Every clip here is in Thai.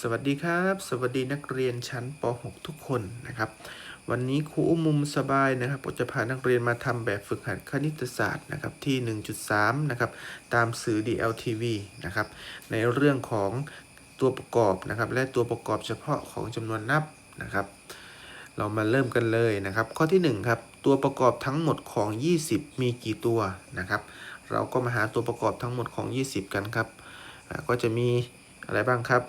สวัสดีครับ สวัสดีนักเรียนชั้นป .6 ทุกคนนะครับ วันนี้ครูอุ้มมุมสบายนะครับจะพานักเรียนมาทำแบบฝึกหัดคณิตศาสตร์นะครับที่ 1.3 นะครับ ตามสื่อ DLTV นะครับ ในเรื่องของตัวประกอบนะครับ และตัวประกอบเฉพาะของจำนวนนับนะครับ เรามาเริ่มกันเลยนะครับ ข้อที่1ครับตัวประกอบทั้งหมดของ 20 มีกี่ตัวนะครับ เราก็มาหาตัวประกอบทั้งหมดของ 20 กันครับก็จะมีอะไรบ้างครับ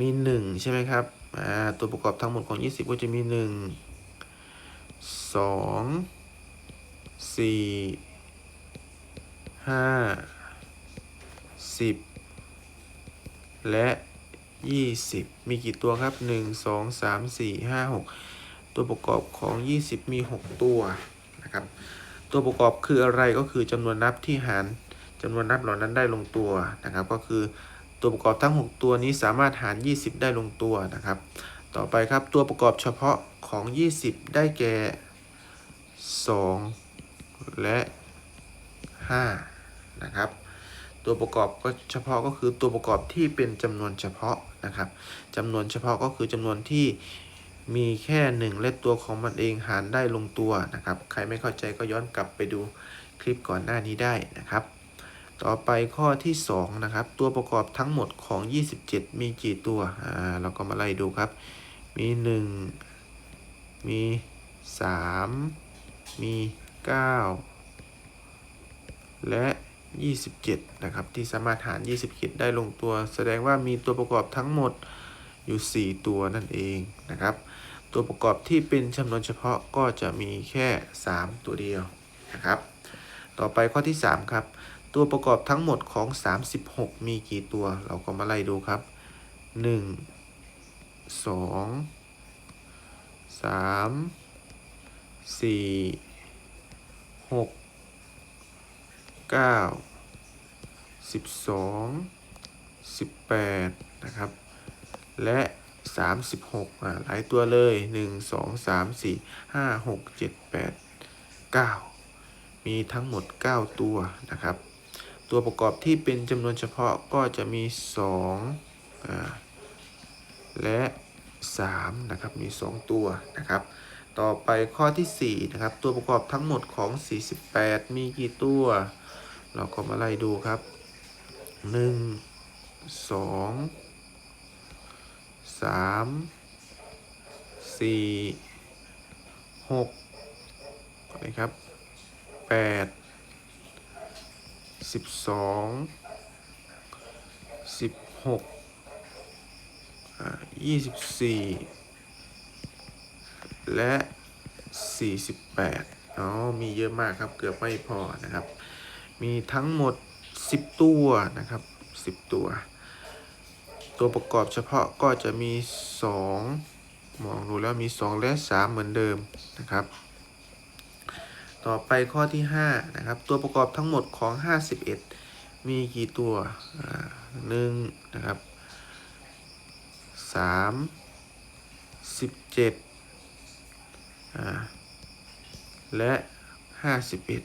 มี 1 ใช่ไหมครับอ่าตัวประกอบทั้งหมดของ 20 ก็จะมี 1 2 4 5 10 และ 20 มีกี่ตัวครับ 1 2 3 4 5 6 ตัวประกอบของ 20 มี 6 ตัวนะครับ ตัวประกอบคืออะไรก็คือจำนวนนับที่หารจำนวนนับเหล่านั้นได้ลงตัวนะครับ ก็คือ ตัวประกอบทั้ง 6 ตัวนี้สามารถหาร 20 ได้ลงตัวนะครับ ต่อไปครับตัวประกอบเฉพาะของ 20 ได้แก่ 2 และ 5 นะครับ ตัวประกอบก็เฉพาะก็คือตัวประกอบที่เป็นจำนวนเฉพาะนะครับจำนวนเฉพาะก็คือจำนวนที่มีแค่ 1 และตัวของมันเองหารได้ลงตัวนะครับ ใครไม่เข้าใจก็ย้อนกลับไปดูคลิปก่อนหน้านี้ได้นะครับ ต่อไปข้อที่2นะครับ ตัวประกอบทั้งหมดของ 27 มีกี่ตัว อ่า เราก็มาไล่ดูครับ มี 1 มี 3 มี 9 และ 27 นะครับ ที่สามารถหาร 27 ได้ลงตัว แสดงว่ามีตัวประกอบทั้งหมดอยู่ 4 ตัวนั่นเองนะครับ ตัวประกอบที่เป็นจำนวนเฉพาะก็จะมีแค่ 3 ตัวเดียวนะครับ ต่อไปข้อที่ 3 ครับ ตัวประกอบทั้งหมดของ 36 มีกี่ตัว เราก็มาไล่ดูครับ 1 2 3 4 6 9 12 18 นะครับ และ 36อ่าหลายตัวเลย 1 2 3 4 5 6 7 8 9 มีทั้งหมด 9 ตัวนะครับ ตัวประกอบที่เป็นจำนวนเฉพาะก็จะมี2อ่าและ3นะครับมี 2 ตัวนะครับ ต่อไปข้อที่ 4 นะครับ ตัวประกอบทั้งหมดของ 48 มีกี่ตัว เราก็มาไล่ดูครับ 1 2 3 4 6นะครับ8 12 16อ่า24และ48อ๋อมีเยอะมากครับเกือบไม่พอนะครับ มีทั้งหมด10ตัวนะครับ10ตัว ตัวประกอบเฉพาะก็จะมี2มองดูแล้วมี2และ3เหมือนเดิมนะครับ ต่อไปข้อที่5นะครับตัวประกอบทั้งหมดของ 51 มีกี่ตัวหนึ่งนะครับสามสิบเจ็ดและห้าสิบเอ็ด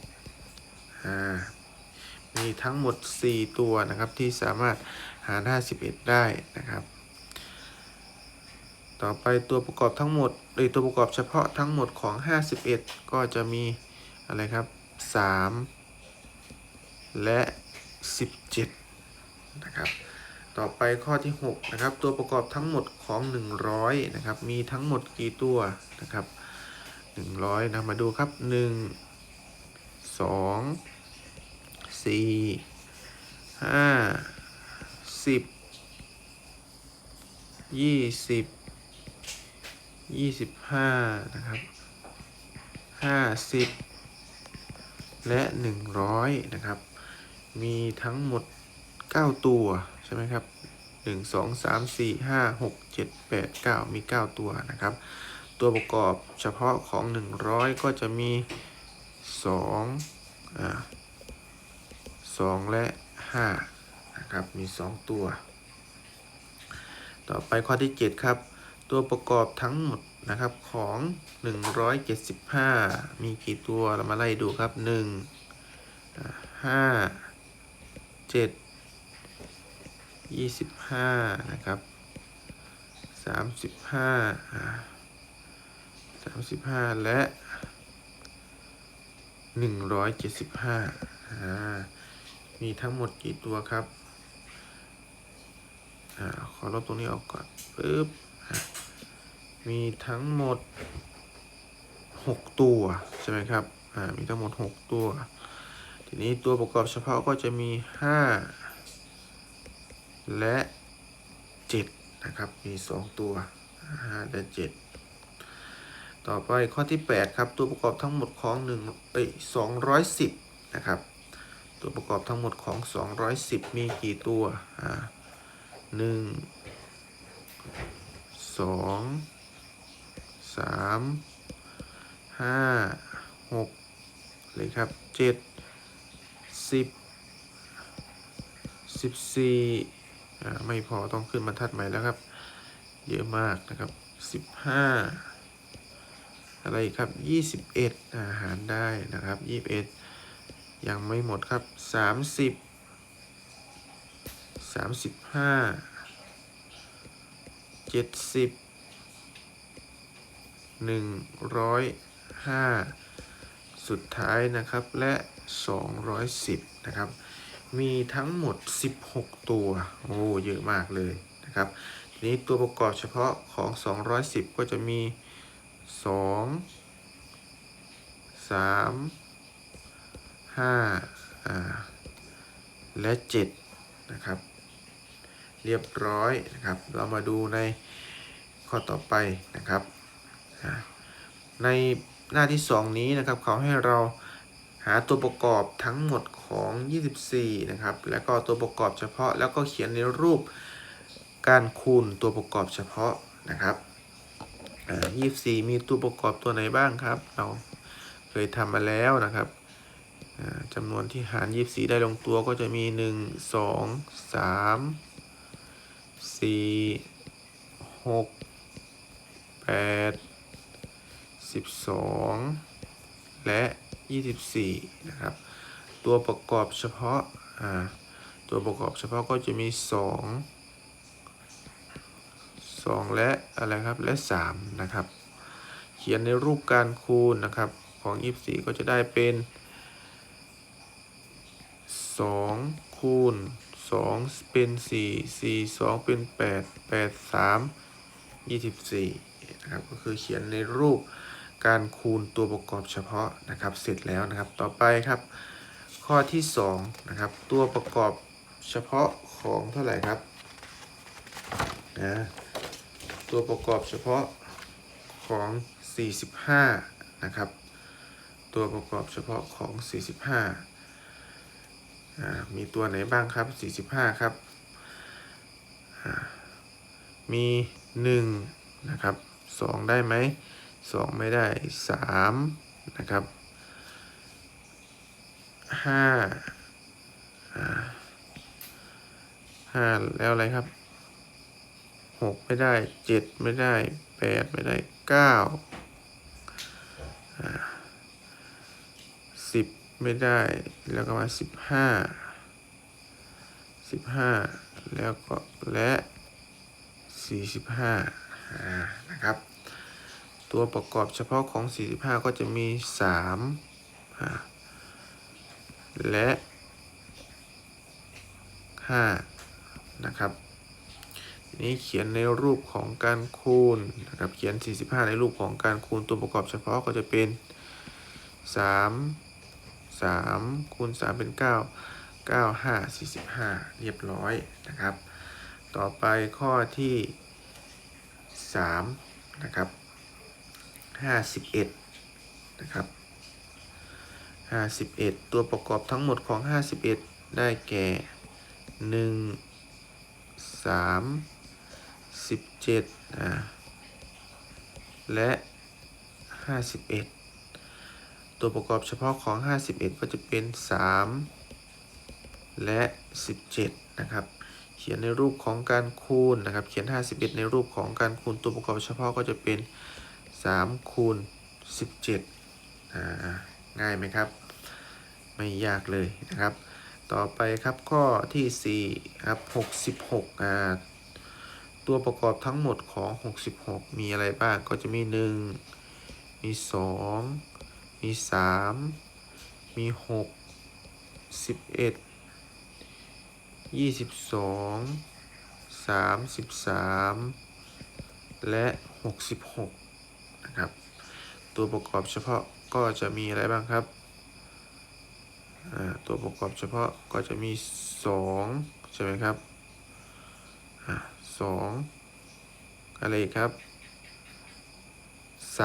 มีทั้งหมด 4 ตัวนะครับที่สามารถหาร 51 ได้นะครับ ต่อไปตัวประกอบทั้งหมดหรือตัวประกอบเฉพาะทั้งหมดของ 51 ก็จะมี อะไรครับ 3 และ 17 นะครับ ต่อไปข้อที่ 6 นะครับ ตัวประกอบทั้งหมดของ 100 นะครับ มีทั้งหมดกี่ตัวนะครับ 100 นะ มาดูครับ 1 2 4 5 10 20 25นะครับ50 และ 100 นะครับ มีทั้งหมด 9 ตัว ใช่ไหมครับ 1 2 3 4 5 6 7 8 9 มี 9 ตัวนะครับ ตัวประกอบเฉพาะของ 100 ก็จะมี2อ่า2และ 5 นะครับ มี 2 ตัว ต่อไปข้อที่ 7 ครับ ตัวประกอบทั้งหมด นะครับของ 175 มีกี่ตัวเรามาไล่ดูครับ 1 5 7 25 นะครับสามสิบห้าสามสิบห้าและหนึ่งร้อยเจ็ดสิบห้ามีทั้งหมดกี่ตัวครับอขอลบตรงนี้ออกก่อนปึ๊บ มีทั้งหมดหกตัว ใช่ไหมครับ อ่า มีทั้งหมดหกตัว ทีนี้ตัวประกอบเฉพาะก็จะมีห้าและเจ็ดนะครับ มีสองตัวห้าและเจ็ดต่อไปข้อที่แปดครับ ตัวประกอบทั้งหมดของหนึ่งเอ้ยสองร้อยสิบนะครับ ตัวประกอบทั้งหมดของสองร้อยสิบมีกี่ตัว อ่าหนึ่ง สามห้าหกเลยครับเจ็ดสิบสิบสี่ไม่พอต้องขึ้นบรรทัดใหม่แล้วครับ เยอะมากนะครับสิบห้าอะไรครับยี่สิบเอ็ดอาหารได้นะครับยี่สิบเอ็ดยังไม่หมดครับสามสิบสามสิบห้าเจ็ดสิบ หนึ่งร้อยห้าสุดท้ายนะครับ และสองร้อยสิบนะครับ มีทั้งหมด 16 ตัว โอ้ เยอะมากเลยนะครับ ทีนี้ตัวประกอบเฉพาะของ 210 ก็จะมี 2 3 5อ่าและ 7 นะครับ เรียบร้อยนะครับ เรามาดูในข้อต่อไปนะครับ ในหน้าที่ 2 นี้นะครับเขาให้เราหาตัวประกอบทั้งหมดของ 24 นะครับ แล้วก็ตัวประกอบเฉพาะ แล้วก็เขียนในรูปการคูณตัวประกอบเฉพาะนะครับอ่า24มีตัวประกอบตัวไหนบ้างครับ เราเคยทำมาแล้วนะครับจำนวนที่หาร24ได้ลงตัวก็จะมี1 2 3 4 6 8 12 และ 24 นะครับ ตัวประกอบเฉพาะอ่าตัวประกอบเฉพาะก็จะมี 2 2 และอะไรครับ และ 3 นะครับ เขียนในรูปการคูณนะครับ ของ 24 ก็จะได้เป็น 2 คูณ 2 เป็น 4 4 2 เป็น 8 8 3 24นะครับ ก็คือเขียนในรูป การคูณตัวประกอบเฉพาะนะครับ เสร็จแล้วนะครับ ต่อไปครับ ข้อที่2นะครับ ตัวประกอบเฉพาะของเท่าไหร่ครับนะตัวประกอบเฉพาะของ 45 นะครับ ตัวประกอบเฉพาะของ 45อ่ามีตัวไหนบ้างครับ 45 ครับอ่ามี 1 นะครับ 2 ได้ไหม 2ไม่ได้3นะครับห้าห้าแล้วอะไรครับหกไม่ได้เจ็ดไม่ได้แปดไม่ได้เก้าสิบไม่ได้แล้วก็มาสิบห้าสิบห้าแล้วก็และสี่สิบห้านะครับ ตัวประกอบเฉพาะของ 45 ก็จะมี 3 และ 5 นะครับนี้เขียนในรูปของการคูณนะครับเขียน 45 ในรูปของการคูณตัวประกอบเฉพาะก็จะเป็น 3 3คูณ3เป็น 9 9 5 45 เรียบร้อยนะครับ ต่อไปข้อที่ 3 นะครับ ห้าสิบเอ็ดนะครับห้าสิบเอ็ดตัวประกอบทั้งหมดของห้าสิบเอ็ดได้แก่หนึ่งสามสิบเจ็ดอ่าและห้าสิบเอ็ดตัวประกอบเฉพาะของห้าสิบเอ็ดก็จะเป็นสามและสิบเจ็ดนะครับ เขียนในรูปของการคูณนะครับ เขียน 51 ในรูปของการคูณ ตัวประกอบเฉพาะก็จะเป็น 3คูณ17อ่าง่ายไหมครับ ไม่ยากเลยนะครับ ต่อไปครับข้อที่4ครับ66อ่าตัวประกอบทั้งหมดของ 66 มีอะไรบ้างก็จะมี 1 มี 2 มี 3 มี 6 11 22 33 และ 66 ตัวประกอบเฉพาะก็จะมีอะไรบ้างครับอ่าตัวประกอบเฉพาะก็จะมี 2 ใช่ไหมครับสองอะไรอีกครับ3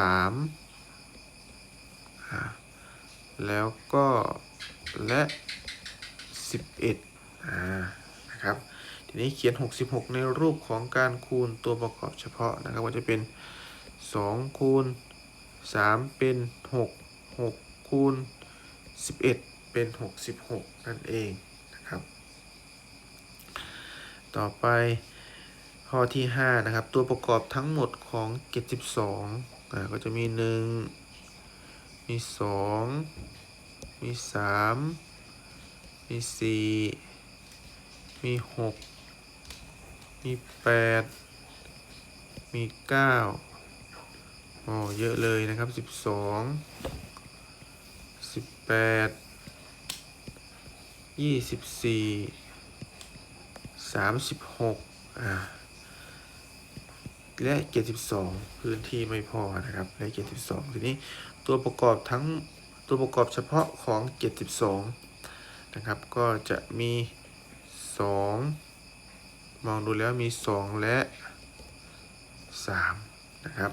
อ่าแล้วก็และ11อ่านะครับ ทีนี้เขียน 66 ในรูปของการคูณตัวประกอบเฉพาะนะครับก็จะเป็น 2 คูณ 3เป็น6 6คูณ11เป็น66นั่นเองนะครับ ต่อไปข้อที่5นะครับ ตัวประกอบทั้งหมดของ72อ่าก็จะมี1มี2มี3มี4มี6มี8มี9 อ๋อเยอะเลยนะครับ12 18 24 36อ่าและ72พื้นที่ไม่พอนะครับและ72ทีนี้ตัวประกอบทั้งตัวประกอบเฉพาะของ72นะครับ ก็จะมี2มองดูแล้วมี2และ3นะครับ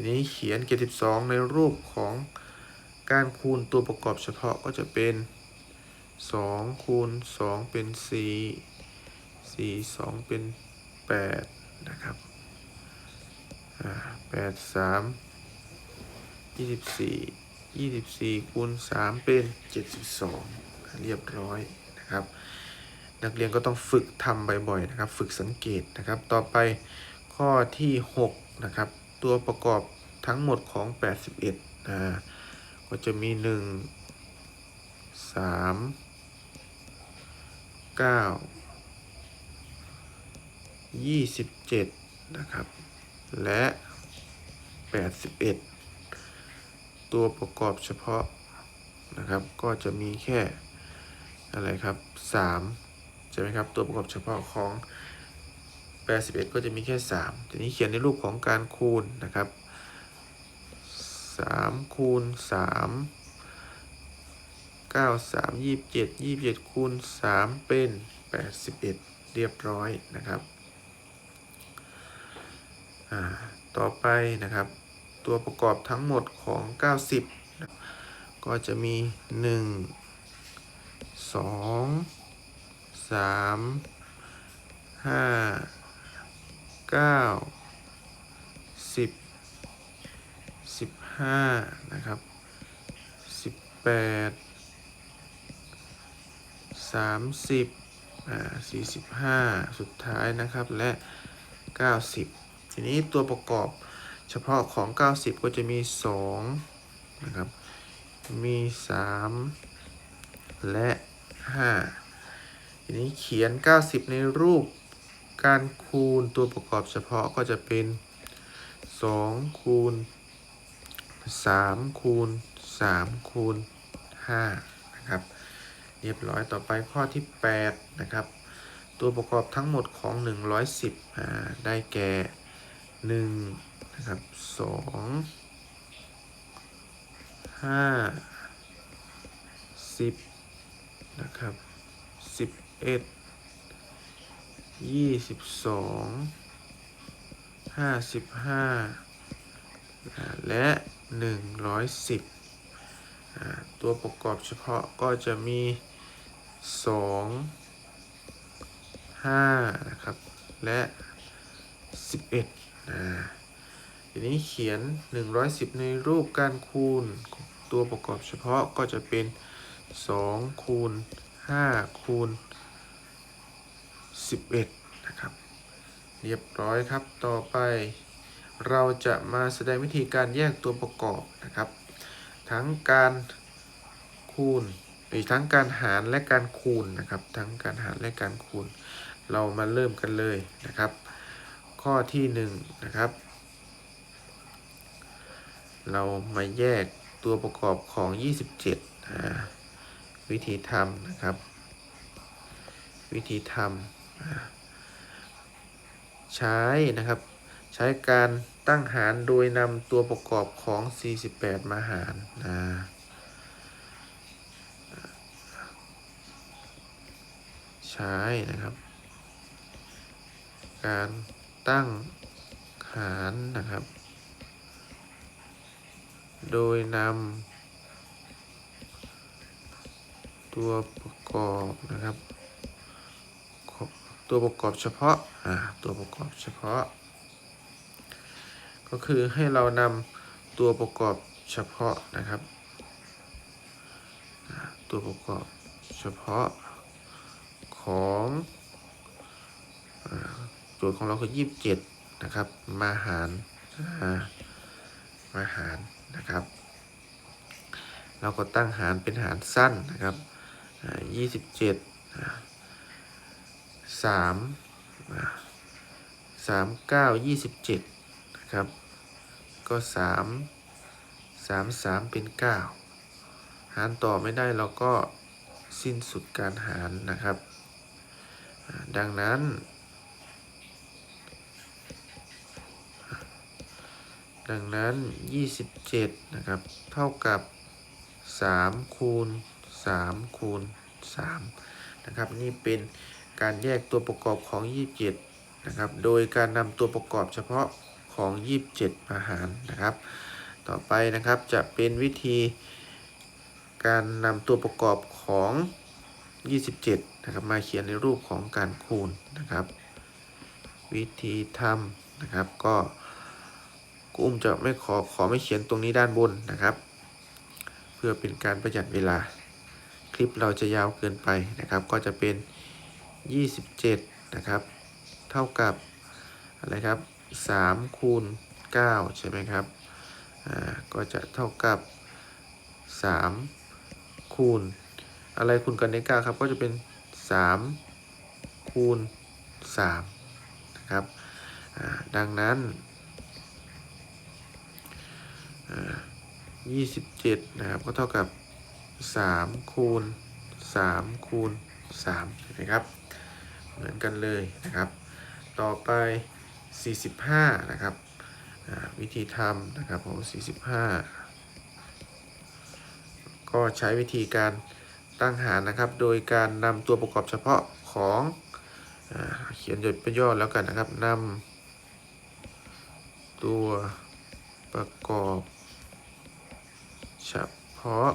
ทีนี้เขียน72ในรูปของการคูณตัวประกอบเฉพาะก็จะเป็น2คูณ2เป็น4สี่สองเป็นแปดนะครับแปดสามยี่สิบสี่ยี่สิบสี่คูณสามเป็นเจ็ดสิบสองเรียบร้อยนะครับ นักเรียนก็ต้องฝึกทำบ่อยๆนะครับ ฝึกสังเกตนะครับ ต่อไปข้อที่หกนะครับ ตัวประกอบทั้งหมดของแปดสิบเอ็ดอ่าก็จะมีหนึ่งสามเก้ายี่สิบเจ็ดนะครับ และแปดสิบเอ็ดตัวประกอบเฉพาะนะครับ ก็จะมีแค่อะไรครับสามใช่ไหมครับ ตัวประกอบเฉพาะของ 81ก็จะมีแค่3ทีนี้เขียนในรูปของการคูณนะครับ3คูณ3 9 3 27 27คูณ3เป็น81เรียบร้อยนะครับต่อไปนะครับ ตัวประกอบทั้งหมดของ 90นะก็จะมี 1 2 3 5 9 10 15นะครับ18 30อ่า45สุดท้ายนะครับและ90ทีนี้ตัวประกอบเฉพาะของ 90 ก็จะมี2นะครับมี 3 และ 5 ทีนี้เขียน 90 ในรูป การคูณตัวประกอบเฉพาะก็จะเป็น 2 คูณ 3 คูณ 3 คูณ 5 นะครับ เรียบร้อยต่อไปข้อที่ 8 นะครับ ตัวประกอบทั้งหมดของ 110อได้แก่ 1 นะครับ 2 5 10 นะครับ 11 22 55อ่าและ110อ่าตัวประกอบเฉพาะก็จะมี2 5นะครับ และ11อ่าทีนี้เขียน 110 ในรูปการคูณ ตัวประกอบเฉพาะก็จะเป็น 2 คูณ 5 คูณ 11 นะครับ เรียบร้อยครับ ต่อไปเราจะมาแสดงวิธีการแยกตัวประกอบนะครับ ทั้งการคูณอีกทั้งการหารและการคูณนะครับ ทั้งการหารและการคูณ เรามาเริ่มกันเลยนะครับ ข้อที่หนึ่งนะครับ เรามาแยกตัวประกอบของ 27อ่าวิธีทำนะครับ วิธีทำ ใช้นะครับ ใช้การตั้งหารโดยนำตัวประกอบของ 48 มาหารนะใช้นะครับ การตั้งหารนะครับ โดยนำตัวประกอบนะครับ ตัวประกอบเฉพาะตัวประกอบเฉพาะ ก็คือให้เรานำตัวประกอบเฉพาะนะครับ ตัวประกอบเฉพาะของอ่าโจทย์ของเราคือ27นะครับ มาหารมาหารนะครับ เราก็ตั้งหารเป็นหารสั้นนะครับอ่า27อ่า สามสามเก้ายี่สิบเจ็ดนะครับ ก็สามสามสามเป็นเก้าหารต่อไม่ได้เราก็สิ้นสุดการหารนะครับ ดังนั้น ดังนั้น 27 นะครับ เท่ากับ 3 คูณ 3 คูณ 3 นะครับ นี่เป็น การแยกตัวประกอบของ 27 นะครับ โดยการนำตัวประกอบเฉพาะของ 27 มาหารนะครับ ต่อไปนะครับจะเป็นวิธีการนำตัวประกอบของ 27 นะครับ มาเขียนในรูปของการคูณนะครับ วิธีทำนะครับก็กุ้มจะไม่ขอขอไม่เขียนตรงนี้ด้านบนนะครับ เพื่อเป็นการประหยัดเวลา คลิปเราจะยาวเกินไปนะครับ ก็จะเป็น 27 นะครับ เท่ากับอะไรครับ3คูณ9ใช่ไหมครับ อ่า ก็จะเท่ากับ 3 คูณ อะไรคูณกันใน9ครับ ก็จะเป็น 3 คูณ3นะครับ อ่า ดังนั้นยี่สิบเจ็ดนะครับ ก็เท่ากับสามคูณสามคูณสามเห็นไหมครับ เหมือนกันเลยนะครับ ต่อไปสี่สิบห้านะครับวิธีทำนะครับผมสี่สิบห้าก็ใช้วิธีการตั้งหารนะครับ โดยการนำตัวประกอบเฉพาะของอเขียนหยประย่อแล้วกันนะครับนำตัวประกอบเฉพาะ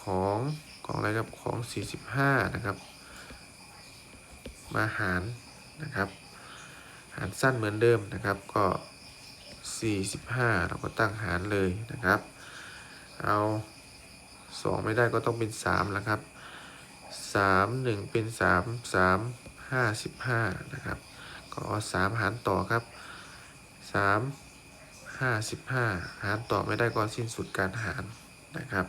ของของอะไรครับของ 45 นะครับ มาหารนะครับหารสั้นเหมือนเดิมนะครับก็ 45 เราก็ตั้งหารเลยนะครับ เอา 2 ไม่ได้ก็ต้องเป็น3แล้วครับ 3 1 เป็น 3 3 55 นะครับ ก็เอา3หารต่อครับ3ห้าสิบห้าหารต่อไม่ได้ก็สิ้นสุดการหารนะครับ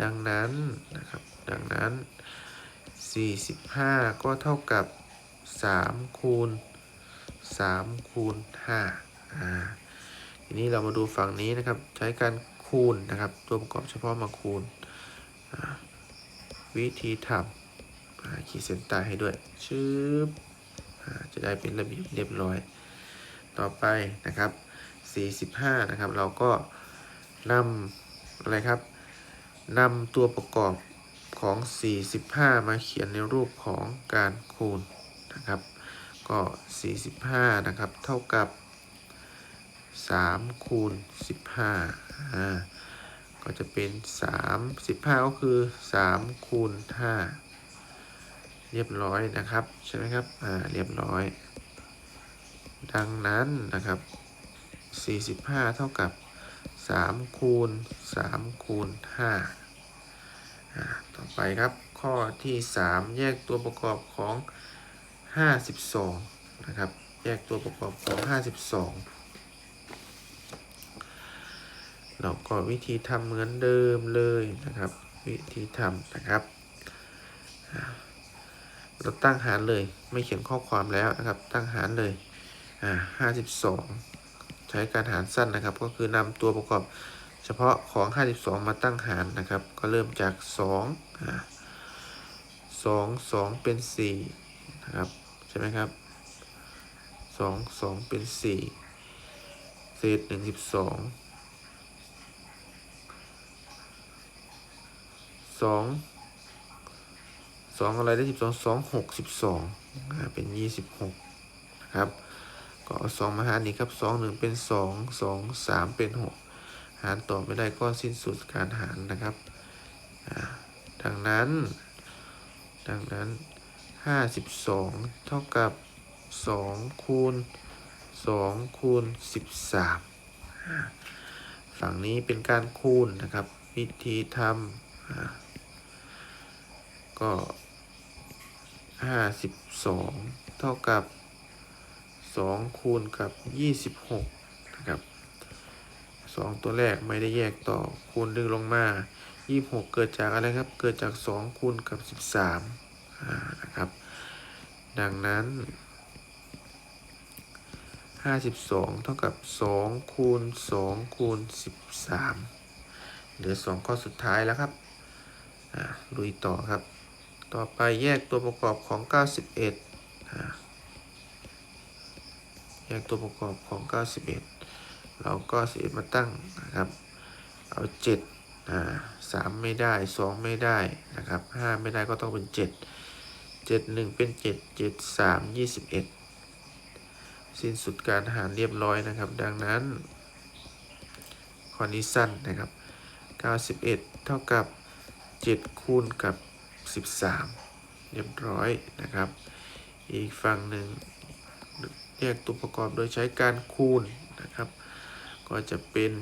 ดังนั้นนะครับดังนั้น 45 ก็เท่ากับ 3 คูณ 3 คูณ5อ่าทีนี้เรามาดูฝั่งนี้นะครับ ใช้การคูณนะครับ ตัวประกอบเฉพาะมาคูณ วิธีทำขีดเส้นใต้ให้ด้วยชึบจะได้เป็นระเบียบเรียบร้อย ต่อไปนะครับ 45 นะครับ เราก็นำอะไรครับนำตัวประกอบ ของ 45 มาเขียนในรูปของการคูณนะครับ ก็ 45 นะครับ เท่ากับ 3 คูณ 15อ่าก็จะเป็น 3 15 ก็คือ 3 คูณ 5 เรียบร้อยนะครับ ใช่ไหมครับ อ่า เรียบร้อย ดังนั้นนะครับ 45 เท่ากับ 3 คูณ 3 คูณ5อ่า ต่อไปครับข้อที่ 3 แยกตัวประกอบของ 52 นะครับ แยกตัวประกอบของ 52 เราก็วิธีทำเหมือนเดิมเลยนะครับ วิธีทำนะครับ เราตั้งหารเลยไม่เขียนข้อความแล้วนะครับ ตั้งหารเลยอ่าห้าสิบสองใช้การหารสั้นนะครับ ก็คือนำตัวประกอบ เฉพาะของ 52 มาตั้งหารนะครับ ก็เริ่มจาก2อ่า2 2 เป็น4นะครับใช่ไหมครับ 2 2 เป็น 4 เศษ 1 12 2 2 อะไรได้ 12 2 6 12อ่าเป็น 26นะครับก็เอา2มาหารนี่ครับ 2 1 เป็น 2 2 3 เป็น 6 หารต่อไม่ได้ก็สิ้นสุดการหารนะครับดังนั้น ดังนั้น 52 เท่ากับ 2 คูณ 2 คูณ 13อ่าฝั่งนี้เป็นการคูณนะครับ วิธีทำอ่าก็ 52 เท่ากับ 2 คูณกับ 26 2 ตัวแรกไม่ได้แยกต่อคูณดึงลงมา 26 เกิดจากอะไรครับ เกิดจาก 2 คูณกับ 13นะครับ ดังนั้น 52 เท่ากับ 2 คูณ 2 คูณ 13 เหลือ 2 ข้อสุดท้ายแล้วครับลุยต่อครับ ต่อไปแยกตัวประกอบของ 91แยกตัวประกอบของ 91 เราก็11มาตั้งนะครับ เอา7อ่า3ไม่ได้2ไม่ได้นะครับ5ไม่ได้ก็ต้องเป็น7 7 1เป็น7 7 3 21สิ้นสุดการหารเรียบร้อยนะครับ ดังนั้นข้อนี้สั้นนะครับ91เท่ากับ7คูณกับ13เรียบร้อยนะครับ อีกฝั่งหนึ่งแยกตัวประกอบโดยใช้การคูณนะครับ ก็จะเป็น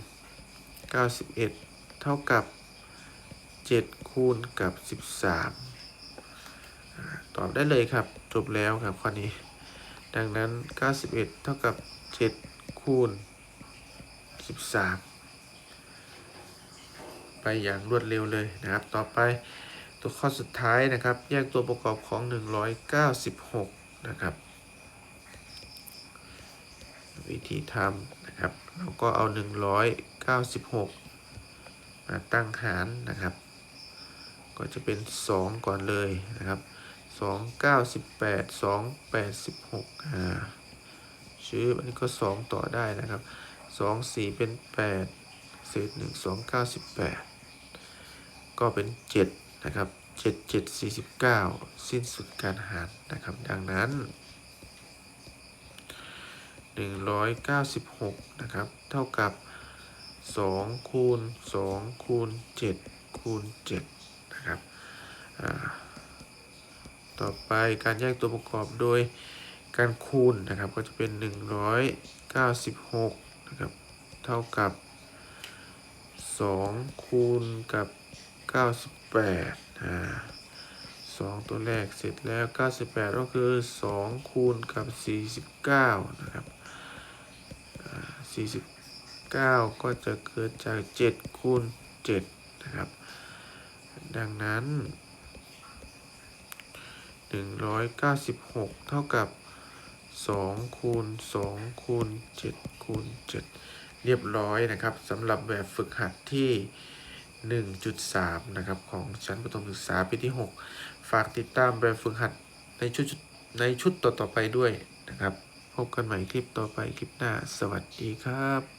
91 เท่ากับ 7 คูณกับ 13 ตอบได้เลยครับ จบแล้วครับข้อนี้ ดังนั้น 91 เท่ากับ 7 คูณ 13 ไปอย่างรวดเร็วเลยนะครับ ต่อไปตัวข้อสุดท้ายนะครับ แยกตัวประกอบของ 196 นะครับ วิธีทำ นะครับ เราก็เอา 196 มาตั้งหารนะครับ ก็จะเป็น 2 ก่อนเลยนะครับ 298 2 86อ่าชื่ออันนี้ก็ 2 ต่อได้นะครับ 2 4 เป็น 8 เศษ 1 2 98 ก็เป็น 7 นะครับ 7 7 49 สิ้นสุดการหารนะครับ ดังนั้น 196 นะครับ เท่ากับ 2 คูณ 2 คูณ 7 คูณ 7 นะครับ ต่อไปการแยกตัวประกอบโดยการคูณนะครับ ก็จะเป็น 196 นะครับ เท่ากับ 2 คูณกับ 98อ่าสองตัวแรกเสร็จแล้ว 98 ก็คือ 2 คูณกับ 49 นะครับ 49 ก็จะเกิดจาก 7 คูณ 7 นะครับ ดังนั้น 196 เท่ากับ 2 คูณ 2 คูณ 7 คูณ 7 เรียบร้อยนะครับสำหรับแบบฝึกหัดที่ 1.3 นะครับ ของชั้นประถมศึกษาปีที่ 6 ฝากติดตามแบบฝึกหัดในชุดในชุดต่อๆไปด้วยนะครับ พบกันใหม่คลิปต่อไปคลิปหน้า สวัสดีครับ